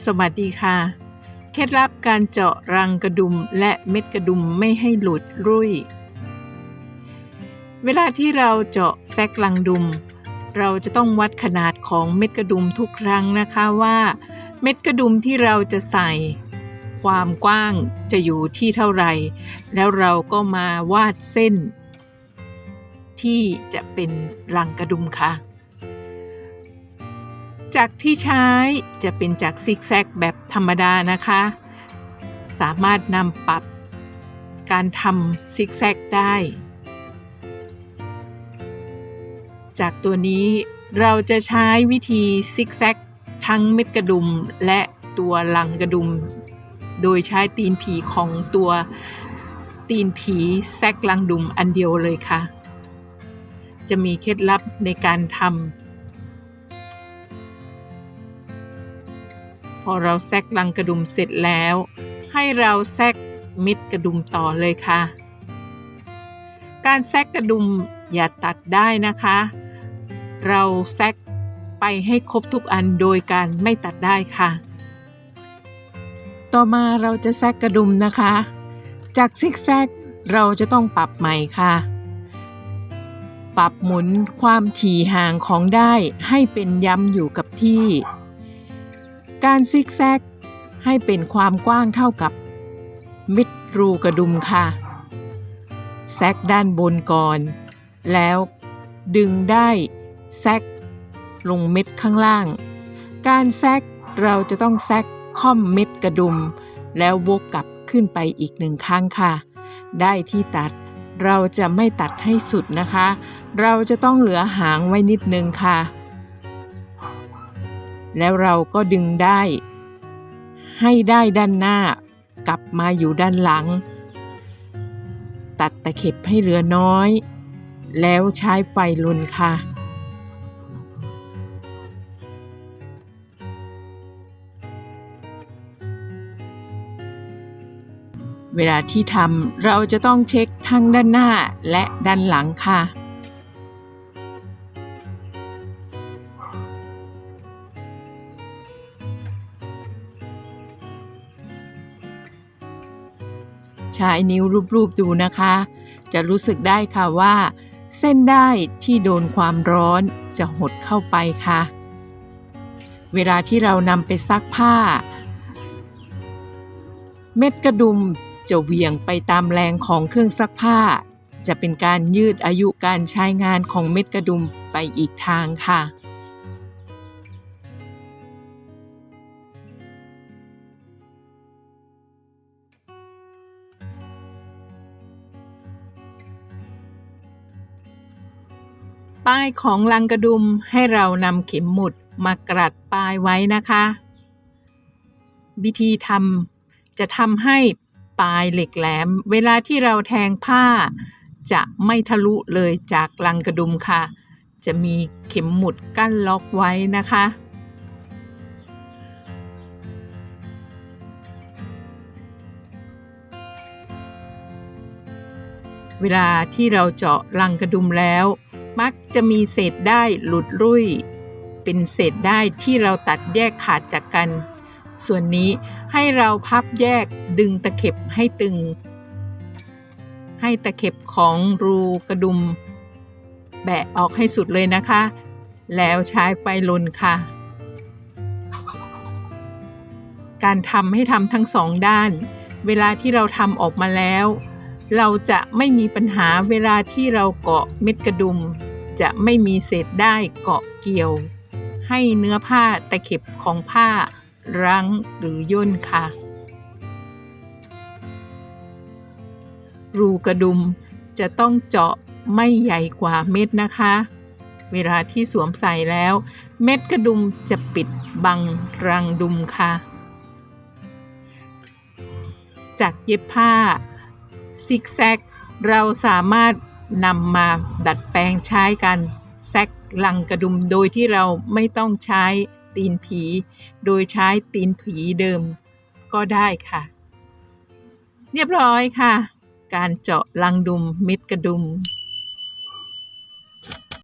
สวัสดีค่ะ เคล็ดลับการเจาะรังกระดุมและเม็ดกระดุมไม่ให้หลุดรุ่ย เวลาที่เราเจาะแซกรังดุม เราจะต้องวัดขนาดของเม็ดกระดุมทุกครั้งนะคะว่า เม็ดกระดุมที่เราจะใส่ ความกว้างจะอยู่ที่เท่าไหร่ แล้วเราก็มาวาดเส้น ที่จะเป็นรังกระดุมค่ะ จากที่ใช้จะเป็นจากซิกแซกแบบธรรมดานะคะ สามารถนำปรับการทำซิกแซกได้ จากตัวนี้เราจะใช้วิธีซิกแซกทั้งเม็ดกระดุมและตัวหลังกระดุม โดยใช้ตีนผีของตัวตีนผีแซกลังดุมอันเดียวเลยค่ะ จะมีเคล็ดลับในการทำ พอเราแซกลังกระดุมเสร็จแล้ว ให้เราแซกม็ดกระดุมต่อเลยค่ะ การแซกกระดุมอย่าตัดได้นะคะ เราแซกไปให้ครบทุกอันโดยการไม่ตัดได้ค่ะ ต่อมาเราจะแซกกระดุมนะคะ จากซิกแซกเราจะต้องปรับใหม่ค่ะ ปรับหมุนความถี่ห่างของได้ให้เป็นย้ำอยู่กับที่ การซิกแซก ให้เป็นความกว้างเท่ากับ มิดรูกระดุมค่ะ แซกด้านบนก่อน แล้วดึงได้แซกลงเม็ดข้างล่าง การแซกเราจะต้องแซกค่อมเม็ดกระดุม แล้ววกกลับขึ้นไปอีกหนึ่งครั้งค่ะ ได้ที่ตัดเราจะไม่ตัดให้สุดนะคะ เราจะต้องเหลือหางไว้นิดนึงค่ะ แล้วเราก็ดึงได้ ให้ได้ด้านหน้ากลับมาอยู่ด้านหลัง ตัดตะเข็บให้เหลือน้อย แล้วใช้ไฟลนค่ะ เวลาที่ทำเราจะต้องเช็คทั้งด้านหน้าและด้านหลังค่ะ ช้นิ้วรูปๆดูนะคะ จะรู้สึกได้ค่ะว่า เส้นได้ที่โดนความร้อนจะหดเข้าไปค่ะ เวลาที่เรานำไปซักผ้า เม็ดกระดุมจะเวี่ยงไปตามแรงของเครื่องซักผ้า จะเป็นการยืดอายุการใช้งานของเม็ดกระดุมไปอีกทางค่ะ ป้ายของลังกระดุมให้เรานำเข็มหมุดมากรัดป้ายไว้นะคะ วิธีทำจะทำให้ปลายเหล็กแหลม เวลาที่เราแทงผ้า จะไม่ทะลุเลยจากลังกระดุมค่ะ จะมีเข็มหมุดกั้นล็อกไว้นะคะ เวลาที่เราเจาะรังกระดุมแล้ว มักจะมีเศษได้หลุดรุ่ย เป็นเศษได้ที่เราตัดแยกขาดจากกัน ส่วนนี้ให้เราพับแยกดึงตะเข็บให้ตึง ให้ตะเข็บของรูกระดุม แบะออกให้สุดเลยนะคะ แล้วใช้ไฟลนค่ะ การทำให้ทำทั้งสองด้าน เวลาที่เราทำออกมาแล้ว เราจะไม่มีปัญหาเวลาที่เราเกาะเม็ดกระดุม จะไม่มีเศษได้เกาะเกี่ยว ให้เนื้อผ้าตะเข็บของผ้า รั้งหรือย่นค่ะ รูกระดุมจะต้องเจาะไม่ใหญ่กว่าเม็ดนะคะ เวลาที่สวมใส่แล้ว เม็ดกระดุมจะปิดบังรังดุมค่ะ จากเย็บผ้า ซิกแซก เราสามารถนำมาดัดแปลงใช้กันแซกลังกระดุมโดยที่เราไม่ต้องใช้ตีนผี โดยใช้ตีนผีเดิมก็ได้ค่ะ เรียบร้อยค่ะ การเจาะลังดุมมิดกระดุม